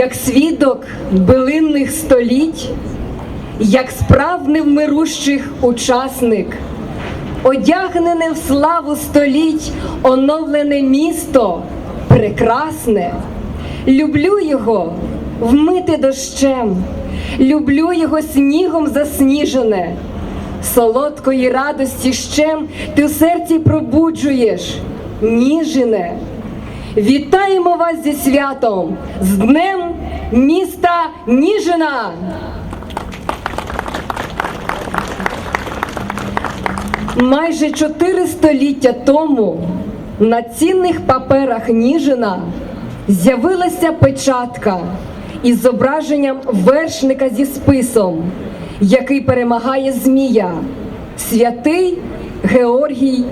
Як свідок билинних століть, як справний вмирущих учасник, одягнене в славу століть, оновлене місто прекрасне. Люблю його вмити дощем, люблю його снігом засніжене. Солодкої радості щем ти в серці пробуджуєш, ніжене. Вітаємо вас зі святом, з днем міста Ніжина! Майже чотири століття тому на цінних паперах Ніжина з'явилася печатка із зображенням вершника зі списом, який перемагає Змія, святий Георгій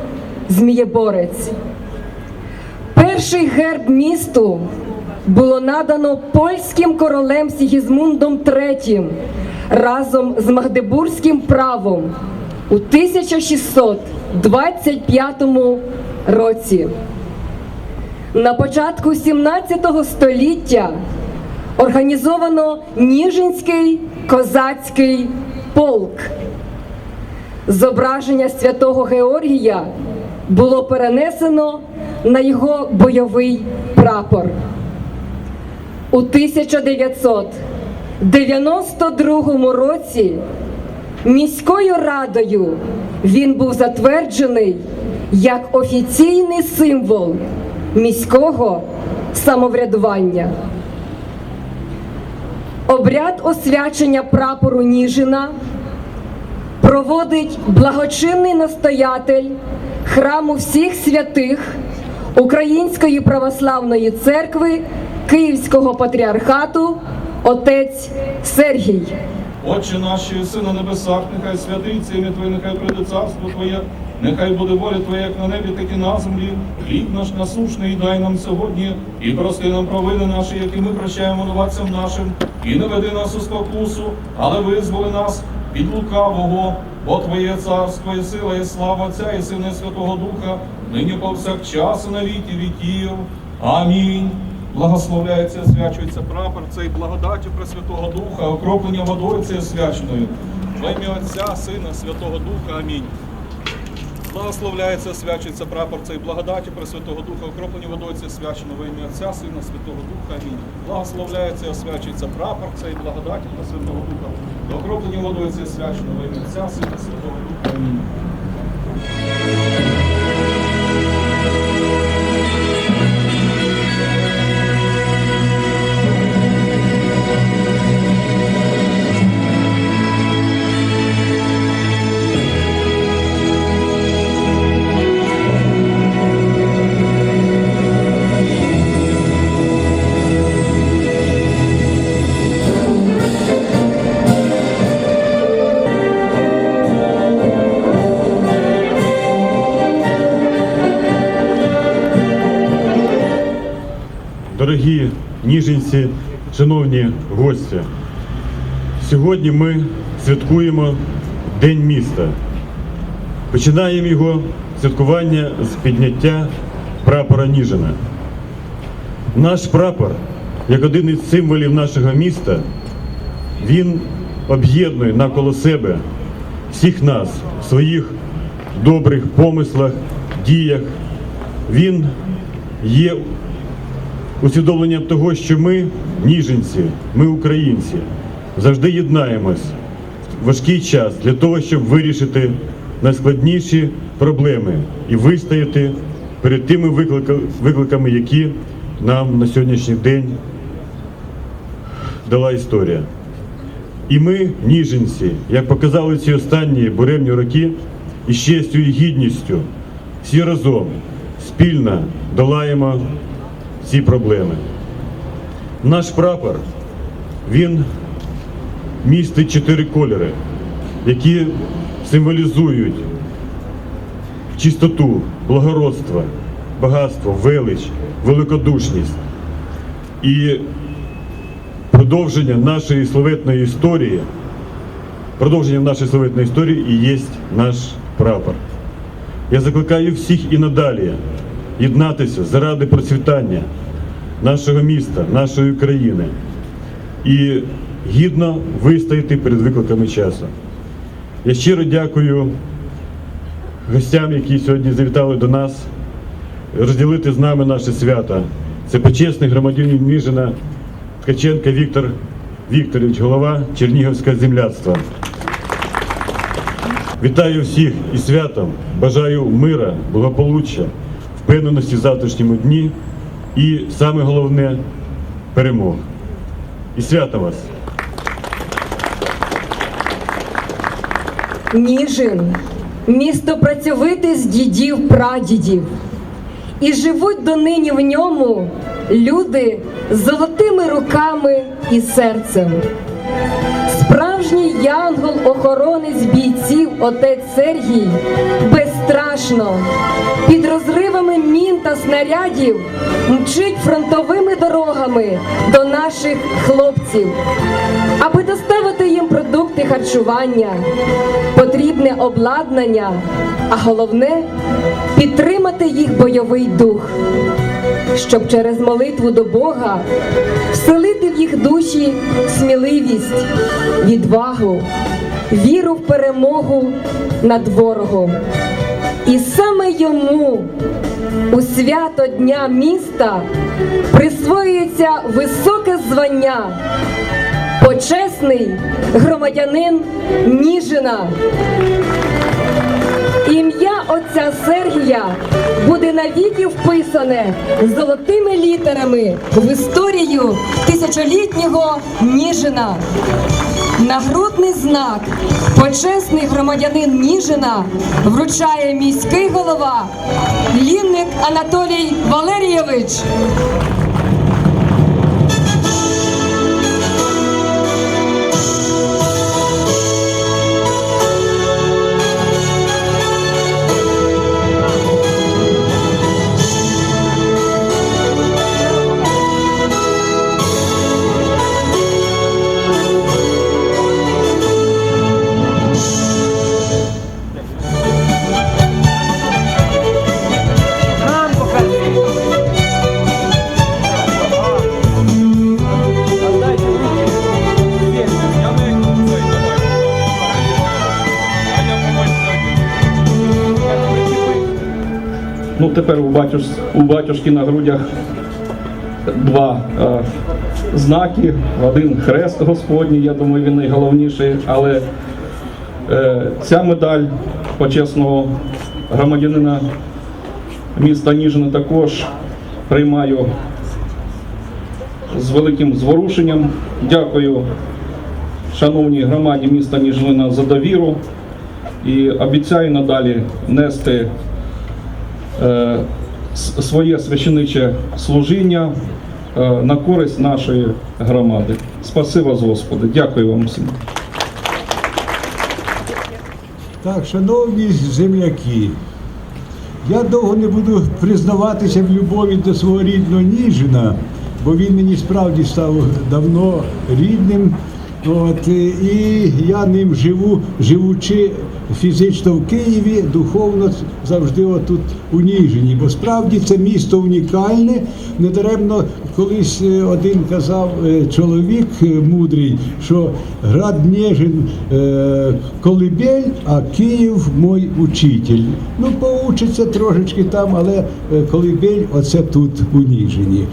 Змієборець. Перший герб місту було надано польським королем Сігізмундом III разом з Магдебурзьким правом у 1625 році. На початку 17 століття організовано Ніжинський козацький полк. Зображення святого Георгія було перенесено на його бойовий прапор. У 1992 році міською радою він був затверджений як офіційний символ міського самоврядування. Обряд освячення прапору Ніжина проводить благочинний настоятель храму всіх святих Української православної церкви Київського патріархату отець Сергій. Отче наш, що єси на небесах, нехай святиться ім'я Твоє, нехай прийде царство Твоє, нехай буде воля Твоя, як на небі, так і на землі. Хліб наш насушний дай нам сьогодні, і прости нам провини наші, які ми прощаємо винуватцям нашим, і не веди нас у спокусу, але визволи нас від лукавого, бо Твоє царство і сила, і слава Отця, і Сина, Святого Духа, нині повсякчас і на віки віків. Амінь. Благословляється, свячується прапор цей благодаттю Пресвятого Духа, окроплення водою цією свячною. Во ім'я Отця, Сина, Святого Духа. Амінь. Благословляється, свячується прапор цей благодаті Пресвятого Духа, окроплені водою цією свячено во ім'я Отця, Сина, Святого Духа. Амінь. Благословляється, освячується прапор цей благодаті Пресвятого Духа, окроплені водою цією свячено во ім'я Отця, Сина, Святого Духа. Амінь. Дорогі ніженці, шановні гості, сьогодні ми святкуємо День міста. Починаємо його святкування з підняття прапора Ніжина. Наш прапор, як один із символів нашого міста, він об'єднує навколо себе всіх нас в своїх добрих помислах, діях. Він є усвідомленням того, що ми ніженці, ми українці, завжди єднаємось в важкий час для того, щоб вирішити найскладніші проблеми і вистояти перед тими викликами, які нам на сьогоднішній день дала історія. І ми, ніженці, як показали ці останні буремні роки, із честю і гідністю, всі разом спільно долаємо ці проблеми. Наш прапор, він містить чотири кольори, які символізують чистоту, благородство, багатство, велич, великодушність. І продовження нашої славетної історії, продовження нашої славетної історії і є наш прапор. Я закликаю всіх і надалі єднатися заради процвітання нашого міста, нашої країни і гідно вистояти перед викликами часу. Я щиро дякую гостям, які сьогодні завітали до нас, розділити з нами наше свято. Це почесний громадянин Ніжина Ткаченко Віктор Вікторович, голова Чернігівського земляцтва. Вітаю всіх із святом, бажаю мира, благополуччя, впевненості в завтрашньому дні і саме головне перемог. І свято вас! Ніжин місто працьовите з дідів прадідів. І живуть донині в ньому люди з золотими руками і серцем. Справжній янгол-охоронець бійців отець Сергій безстрашно під мін та снарядів мчить фронтовими дорогами до наших хлопців, аби доставити їм продукти харчування, потрібне обладнання, а головне підтримати їх бойовий дух щоб через молитву до Бога вселити в їх душі сміливість, відвагу, віру в перемогу над ворогом. І саме йому у свято Дня міста присвоюється високе звання почесний громадянин Ніжина. Ім'я отця Сергія буде навіки вписане золотими літерами в історію тисячолітнього Ніжина. Нагрудний знак почесний громадянин Ніжина вручає міський голова Лінник Анатолій Валерійович. Ну, тепер у, батюш, у батюшки на грудях два е, знаки, один хрест Господній, я думаю, він найголовніший, але е, ця медаль почесного громадянина міста Ніжина також приймаю з великим зворушенням. Дякую шановній громаді міста Ніжина за довіру і обіцяю надалі нести своє священиче служіння е, на користь нашої громади. Спасибо з Господи. Дякую вам всім. Так, шановні земляки, я довго не буду признаватися в любові до свого рідного Ніжина, бо він мені справді став давно рідним. От, і- я ним живу, живучи фізично в Києві, духовно завжди отут у Ніжині. Бо справді це місто унікальне. Недаремно колись е, один казав е, чоловік е, мудрий, що град Ніжин е, колибель, а Київ мой учитель. Ну, поучиться трошечки там, але колибель оце тут у Ніжині.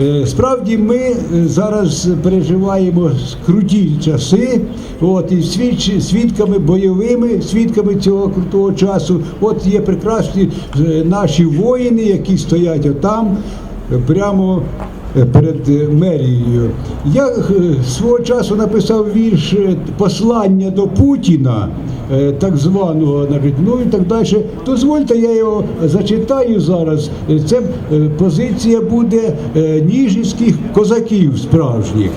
Е, Справді ми е, зараз переживаємо круті часи, от і свідч- свідками бойовими, свідками цього крутого часу. От є прекрасні е, наші воїни, які стоять отам, прямо перед мерією. Я свого часу написав вірш послання до Путіна, так званого, ну і так далі. Дозвольте, я його зачитаю зараз. Е, Це е, позиція буде е, ніжинських козаків справжніх.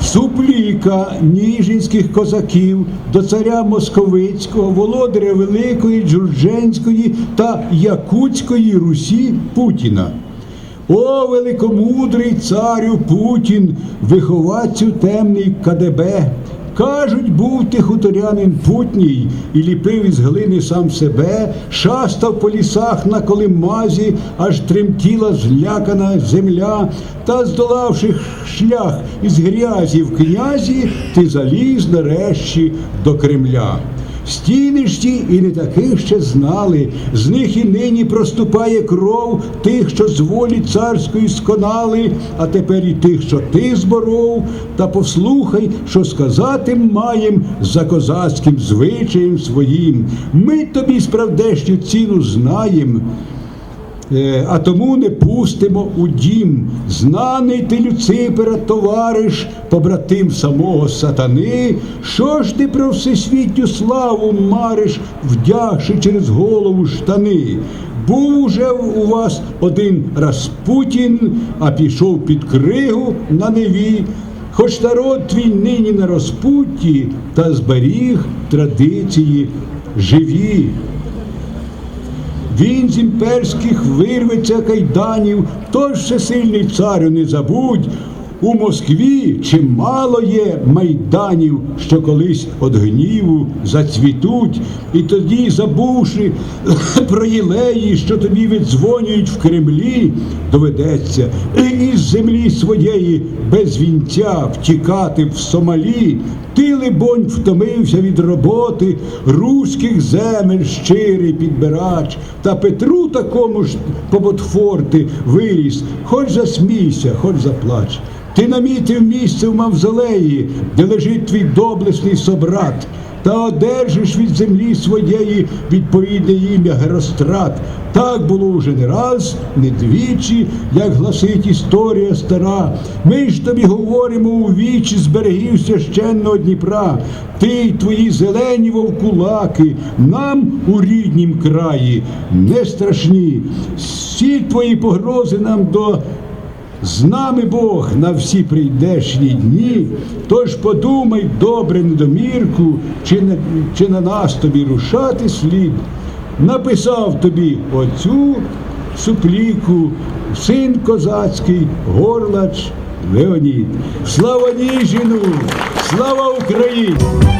Супліка ніжинських козаків до царя Московицького, володаря Великої, Джурдженської та Якутської Русі Путіна. О, великомудрий царю Путін, виховацю темний КДБ. Кажуть, був ти хуторянин путній і ліпив із глини сам себе, шастав по лісах на колимазі, аж тремтіла злякана земля, та здолавши шлях із грязі в князі, ти заліз нарешті до Кремля. Стіни ж ті і не таких ще знали, з них і нині проступає кров тих, що з волі царської сконали, а тепер і тих, що ти зборов, та послухай, що сказати маєм за козацьким звичаєм своїм. Ми тобі справдешню ціну знаєм. Е, А тому не пустимо у дім. Знаний ти Люципера, товариш, побратим самого сатани. Що ж ти про всесвітню славу мариш, вдягши через голову штани? Був уже у вас один Распутін, а пішов під кригу на неві. Хоч народ твій нині на розпутті, та зберіг традиції живі. Він з імперських вирветься кайданів, тож сильний царю не забудь. У Москві чимало є майданів, що колись од гніву зацвітуть, і тоді, забувши про єлеї, що тобі віддзвонюють в Кремлі, доведеться і із землі своєї без вінця втікати в Сомалі. Ти, либонь, втомився від роботи, руських земель щирий підбирач, та Петру такому ж поботфорти виріс, хоч засмійся, хоч заплач. Ти намітив місце в мавзолеї, де лежить твій доблесний собрат, та одержиш від землі своєї відповідне ім'я Герострат. Так було вже не раз, не двічі, як гласить історія стара. Ми ж тобі говоримо у вічі з берегів священного Дніпра. Ти й твої зелені вовкулаки, нам у ріднім краї не страшні. Всі твої погрози нам до з нами Бог на всі прийдешні дні, тож подумай добре недомірку, чи, не, чи на нас тобі рушати слід. Написав тобі оцю супліку, син козацький, горлач Леонід. Слава Ніжину! Слава Україні!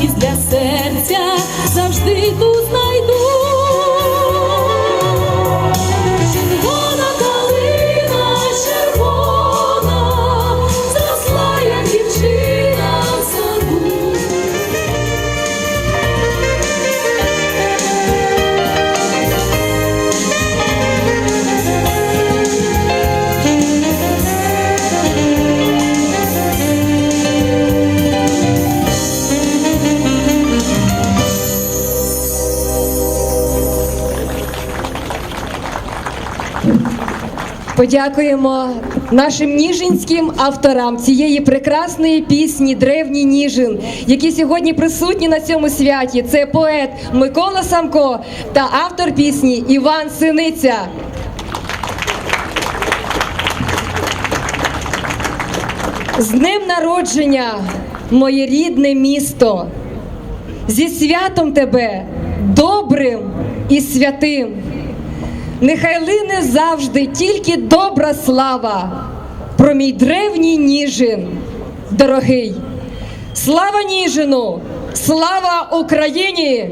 Радість для серця завжди тут знайду. Подякуємо нашим ніжинським авторам цієї прекрасної пісні Древній Ніжин, які сьогодні присутні на цьому святі. Це поет Микола Самко та автор пісні Іван Синиця. З днем народження, моє рідне місто, зі святом тебе, добрим і святим. Нехай лине завжди тільки добра слава про мій древній ніжин, дорогий. Слава Ніжину! Слава Україні!